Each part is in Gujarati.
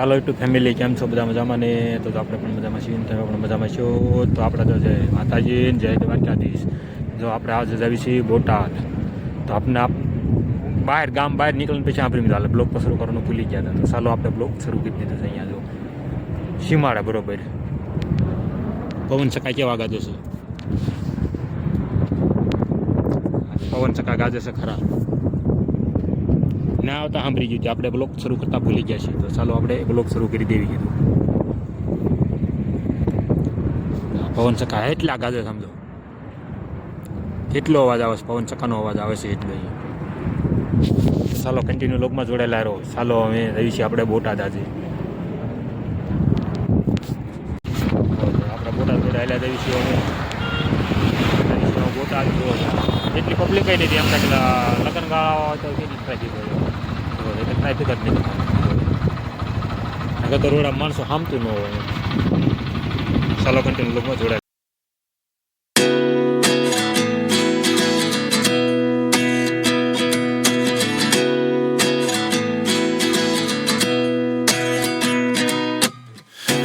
ચાલો ટુ ફેમિલી કેમ છો? બધા મજામાં ને? તો આપણે પણ મજામાં છીએ તમે પણ મજામાં છો? તો આપણે તો જય માતાજી જય દ્વારકાધીશ. જો આપણે આજે જાવી છીએ બોટાદ. તો આપણે આપ બહાર ગામ બહાર નીકળીને પછી આપણે મિત્રો બ્લોક શરૂ કરવાનું ભૂલી ગયા હતા. તો ચાલો આપણે બ્લોક શરૂ કરી દીધું છે અહીંયા જો. સીમાડા બરોબર. પવન ચકા કેવા ગાજે છે? પવન ચકા ગાજે છે ખરા. ના આવતા સાંભળી ગયું આપણે બ્લોક શરૂ કરતા ભૂલી ગયા છીએ. તો ચાલો આપણે બ્લોક શરૂ કરી દેવી કીધું. પવન ચક્કા એટલા ગાજે સમજો. કેટલો અવાજ આવે છે? પવન ચક્કાનો અવાજ આવે છે એટલો ચાલો કન્ટિન્યુ લોકમાં જોડાયેલા રહો. ચાલો, અમે રહી છીએ આપણે બોટાદ આજે આપણે બોટાદ જોડાયેલા રહી છીએ અમે. બોટાદ એટલી પબ્લિક કઈ નથી. એમ લગ્ન ગાળા હોય તો કેટલી ટ્રાફિક હોય એટલે ટ્રાફિક જ નથી આગળ તો રોડા માણસો હામતું ન હોય ચાલો કન્ટિન્યુ લોકમાં જોડાયેલા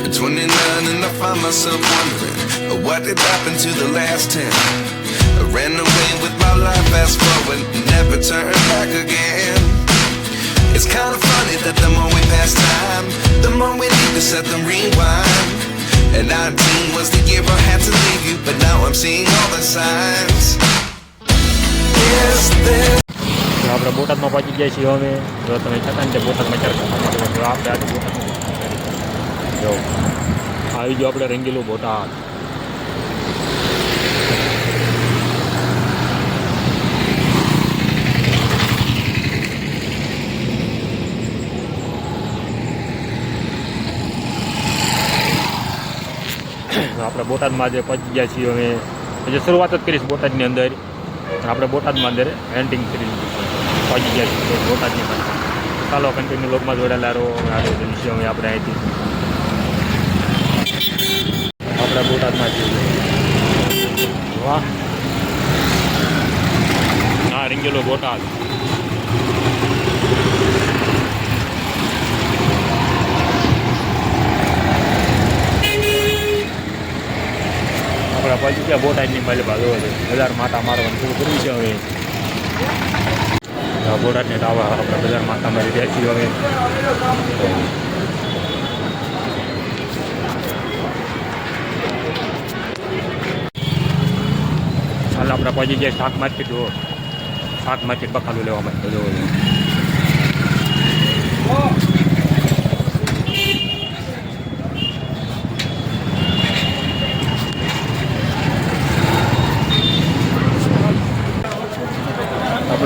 At 29 and I find myself wondering uh, what did happen to the last 10. I ran away with my life, fast forward, never turn back again. It's kind of funny that the more we pass time, the more we need to set them rewind. And 19 was the year I had to leave you, but now I'm seeing all the signs. Is there તો આપણે બોટાદમાં પહોંચી ગયા છીએ હવે જો તમે છતાં ને તે બોટાદમાં ચાર જો આપણે આજે બોટાદ જો આવી ગયો આપણે રંગીલું બોટાદ આપણે બોટાદમાં આજે પહોંચી ગયા છીએ અમે. હજી શરૂઆત જ કરીશ બોટાદની અંદર. આપણે બોટાદમાં અંદર એન્ટિંગ કરી પહોંચી ગયા છીએ બોટાદની પાસે. ચાલો કન્ટિન્યુ લોકમાં જોડાયેલા રહો. આગળ જઈશું અમે આપણે અહીંથી. આપણે બોટાદમાં છીએ. વાહ. હા રીંગેલો બોટાદ. આપણે પછી ત્યાં બોટાદની માલે બાજુ બજાર માતા મારવાનું શરૂ કર્યું છે હવે. બોટાદને ટાવર આપણે બજાર માતા મારી રહ્યા હવે. હાલ આપણે પછી જે શાક માર્કેટ શાક માર્કેટ બખાલું લેવા માટે જોવો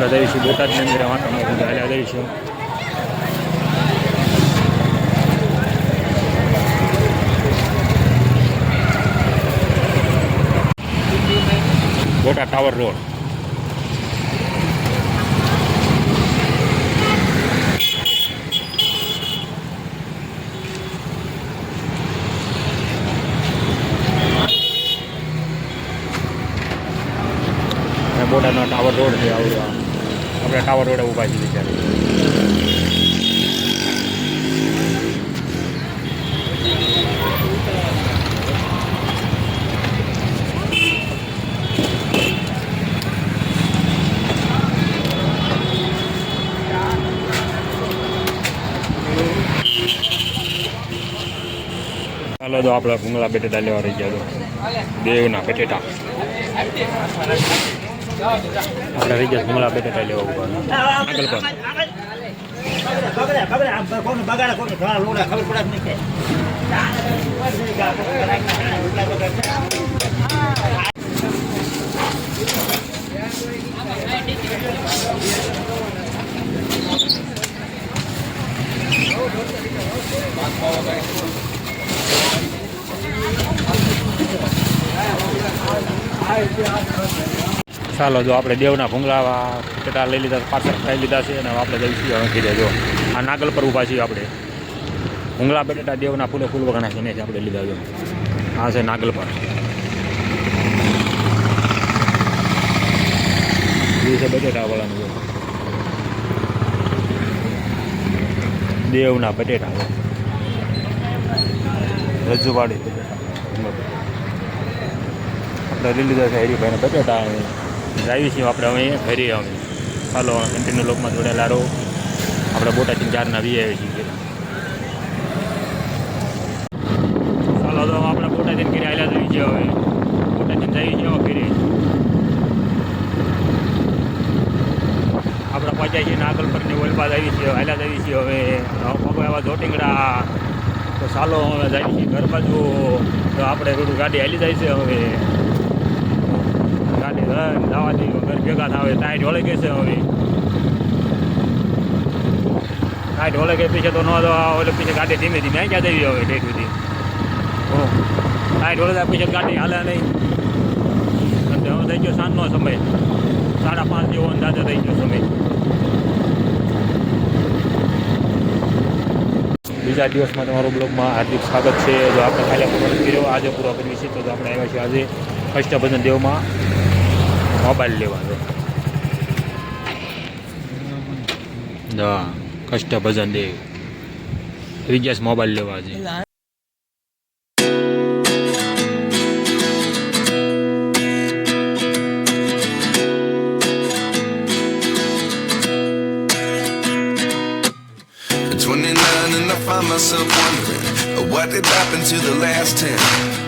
આપણે જઈશું બોટાદની અંદર વાંટામાં હાલ્યા જઈશું બોટાદ ટાવર રોડ અને બોટાદનો ટાવર રોડ છે, આવું. આપણે ટાવર રોડે ઊભા છીએ ત્યારે. ચાલો આપણે ભૂંગળા બટેટા લેવા રહી ગયા દેવના બટેટા. આપણે રહી ગયા ભૂંગળા બટેટા લેવા ઊભા. આગળ પર ખબર હે, ખબર હે, આમ કોનું બગાડે, કોનું ધોળા લોડા, ખબર પડે જ નહીં કે. ચાલો જો આપણે દેવના ભૂંગળા બટેટા લઈ લીધા પાછળ ખાઈ લીધા છે અને આપણે જઈ છીએ કીધે જો. આ નાગલ પર ઊભા છીએ આપણે. ભૂંગળા, બટેટા, દેવના ફૂલે ફૂલ વગણા છે આપણે લીધા જો આ છે નાગલ પર. છે બટેટા વાળાનું જો. દેવના બટેટા જો. બટેટા. આપણે લઈ લીધા છે હરીભાઈને બટેટા જાવી છીએ આપણે હવે ઘરે અમે. ચાલો કન્ટિન્યુ લોકમાં જોડેલા રહો. આપણે બોટાથી ચારના વી આવી છીએ ચાલો તો આપણે બોટાથી ઘરે આવેલા જઈએ છીએ હવે. બોટાથી જઈ છીએ ઘરે. આપણે પહોંચ્યા છીએ નાગલ પરની ઓલબાદ આવી છીએ આવ્યા આવી છીએ હવે. પગો એવા જોટિંગડા તો ચાલો, હવે જાય છીએ ઘર બાજુ. તો આપણે થોડું ગાડી હાલી જાય છે હવે. જવા દઈએ ઘર ભેગા થાવે. ટાઈટ વળે ગઈ છે હવે. ટાઈટ વળે કે પીછે તો ન ઓલે પીછે ગાડી ધીમે ધીમે ગયા દેવી હવે ડેટ સુધી? હો ટાઈટ વળે પીછે ગાડી હાલે નહીં. અને હવે થઈ ગયો સાંજનો સમય. સાડા પાંચ જેવો અંદાજે થઈ ગયો સમય. બીજા દિવસમાં તમારું બ્લોગમાં હાર્દિક સ્વાગત છે. જો આપણે ખાલી કર્યો આજે પૂરો કરીએ છીએ. તો આપણે આવ્યા છીએ આજે અષ્ટભજન દેવમાં. મોબાઈલ લેવા છે હા કષ્ટભજન દેવ ત્રીજાસ મોબાઈલ લેવા છે At 29 and I find myself wondering uh, what did happen to the last 10.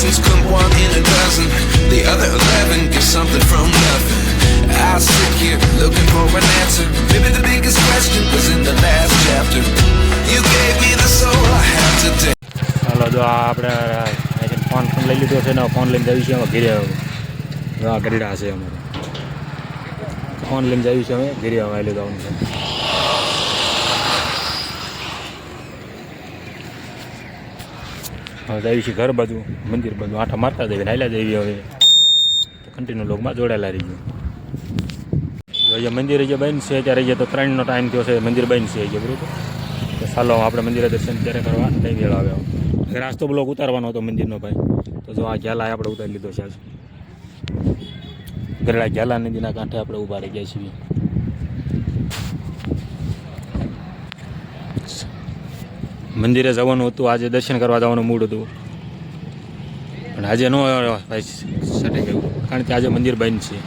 lessons come one in a dozen. The other eleven get something from nothing. I sit here looking for an answer. Maybe the biggest question was in the last chapter. You gave me the soul I have today. ચાલો જો આ આપણે ફોન ફોન લઈ લીધો છે ને ફોન લઈને જઈએ છીએ અમે ઘરે હવે આ ગરીડા છે અમારે ફોન લઈને જઈએ છીએ અમે ઘરે હવે આવી લીધો છે જઈએ છીએ ઘર બાજુ, મંદિર બાજુ. આઠા મારતા જઈએ હાલ્યા જઈએ હવે. કન્ટિન્યુ લોકમાં જોડાયેલા રહીએ અહીંયા મંદિર જે બંધ છે, ત્યારે અહીંયા તો ત્રણનો ટાઈમ થયો છે, મંદિર બંધ છે અહીંયા, બરોબર? તો ચાલો, આપણે મંદિરે દર્શન ત્યારે કરવા? નહીં વેળ આવ્યો રાસ્તો બ્લોક ઉતારવાનો હતો મંદિરનો ભાઈ. તો જો આ જ્યાલા આપણે ઉતારી લીધો છે આજ. ગરડા જ્યાલા નદીના કાંઠે આપણે ઊભા રહી ગયા છીએ. મંદિરે જવાનું હતું, આજે દર્શન કરવા જવાનું મૂડ હતું. પણ આજે ન ભાઈ સટે ગયું કારણ કે આજે મંદિર બંધ છે.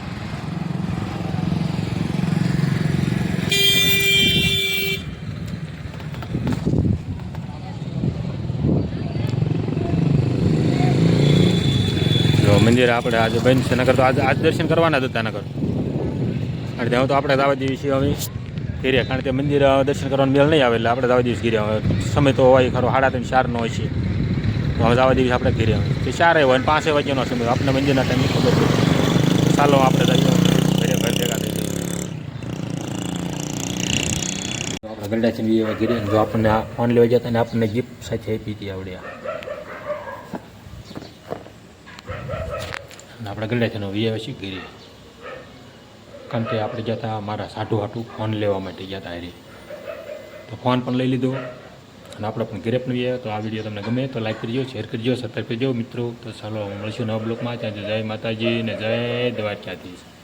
મંદિર આપણે આજે બંધ છે નગર તો આજે આજ દર્શન કરવાના જ હતા નગર અને ત્યાં તો આપણે દાવા દેવી છીએ હવે. ઘેરે કારણ કે મંદિર દર્શન કરવાનો મેળ નહીં આવે એટલે આપણે દાવા દિવસ ઘેરે. સમય તો હોય ખરો, સાડા ત્રણ ચારનો હોય છે. તો હવે દાવા દિવસ આપણે ઘેરે. આવે કે ચારે હોય અને પાંચે વાગ્યાનો સમય. આપણે મંદિરના ટાઈમ ખબર છે ચાલો આપણે જઈએ આપણે ગરડા છે એવા ઘેરે. જો આપણને આ ફોન લેવા જતા ને આપણને ગિફ્ટ સાથે આપી હતી આવડે આપણે ગરડા છે વી આવે છીએ ઘેરે કારણ કે આપણે જતા મારા સાટું હાટું ફોન લેવા માટે જતા હારે. તો ફોન પણ લઈ લીધો અને આપણે પણ ઘરે પણ આવ્યા તો આ વીડિયો તમને ગમે તો લાઈક કરજો શેર કરજો સબસ્ક્રાઈબ કરજો. મિત્રો, તો ચાલો મળશું નવા બ્લોકમાં ત્યાં જય માતાજી ને જય દ્વારકાધીશ.